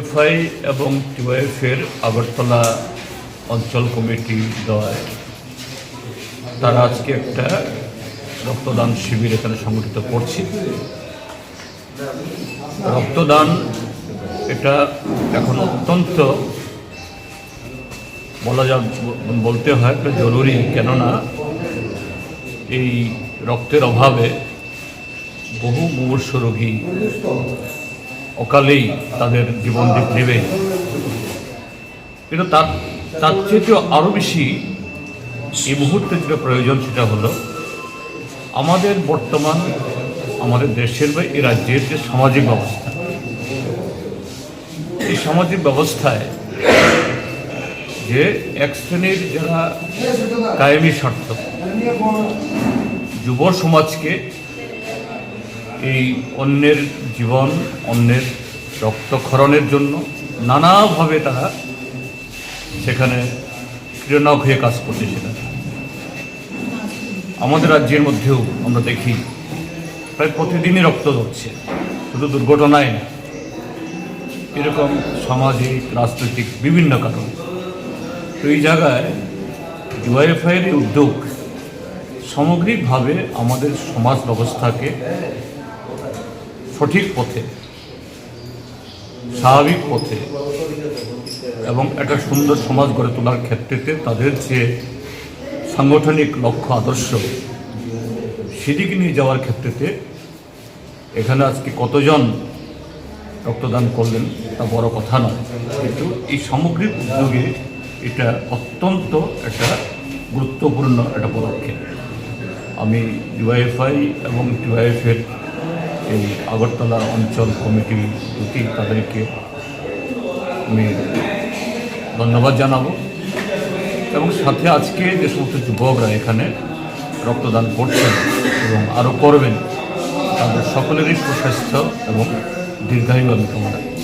FI এবং টিওয়াইএফের আগরতলা অঞ্চল committee দয় তারা আজকে একটা রক্তদান শিবির এখানে সংগঠিত করছে। রক্তদান এটা এখন অত্যন্ত বলা যা বলতে হয় একটা জরুরি, কেননা এই রক্তের অভাবে বহু মুমূর্ষ রোগী অকালেই তাদের জীবন দিক নেবে কিন্তু তার তার চেয়েও আরও বেশি এই মুহূর্তে যেটা প্রয়োজন সেটা হলো, আমাদের বর্তমান আমাদের দেশের বা এই রাজ্যের যে সামাজিক ব্যবস্থা, এই সামাজিক ব্যবস্থায় যে এক শ্রেণির যারা কায়েমি স্বার্থ, যুব সমাজকে এই অন্যের জীবন, অন্যের রক্তক্ষরণের জন্য নানাভাবে তারা সেখানে ক্রীড়নক হয়ে কাজ করছে সেখানে আমাদের রাজ্যের মধ্যেও আমরা দেখি, প্রায় প্রতিদিনই রক্ত ধরছে, শুধু দুর্ঘটনায় না। এরকম সামাজিক রাজনৈতিক বিভিন্ন কারণ। তো এই জায়গায় ইউআইএফআইয়ের উদ্যোগ সামগ্রিকভাবে আমাদের সমাজ ব্যবস্থাকে সঠিক পথে, স্বাভাবিক পথে এবং একটা সুন্দর সমাজ গড়ে তোলার ক্ষেত্রেতে তাদের যে সাংগঠনিক লক্ষ্য, আদর্শ, সেদিকে নিয়ে যাওয়ার ক্ষেত্রেতে এখানে আজকে কতজন রক্তদান করলেন তা বড় কথা নয়। কিন্তু এই সামগ্রিক উদ্যোগে এটা অত্যন্ত একটা গুরুত্বপূর্ণ একটা পদক্ষেপ। আমি ডিওয়াইএফআই এবং ডিওয়াইএফের এই আগরতলা অঞ্চল কমিটি দুটি তাদেরকে আমি ধন্যবাদ জানাব এবং সাথে আজকে যে সমস্ত যুবকরা এখানে রক্তদান করছেন এবং আরও করবেন, তাদের সকলেরই সুস্বাস্থ্য এবং দীর্ঘায়ু আমি কামনা।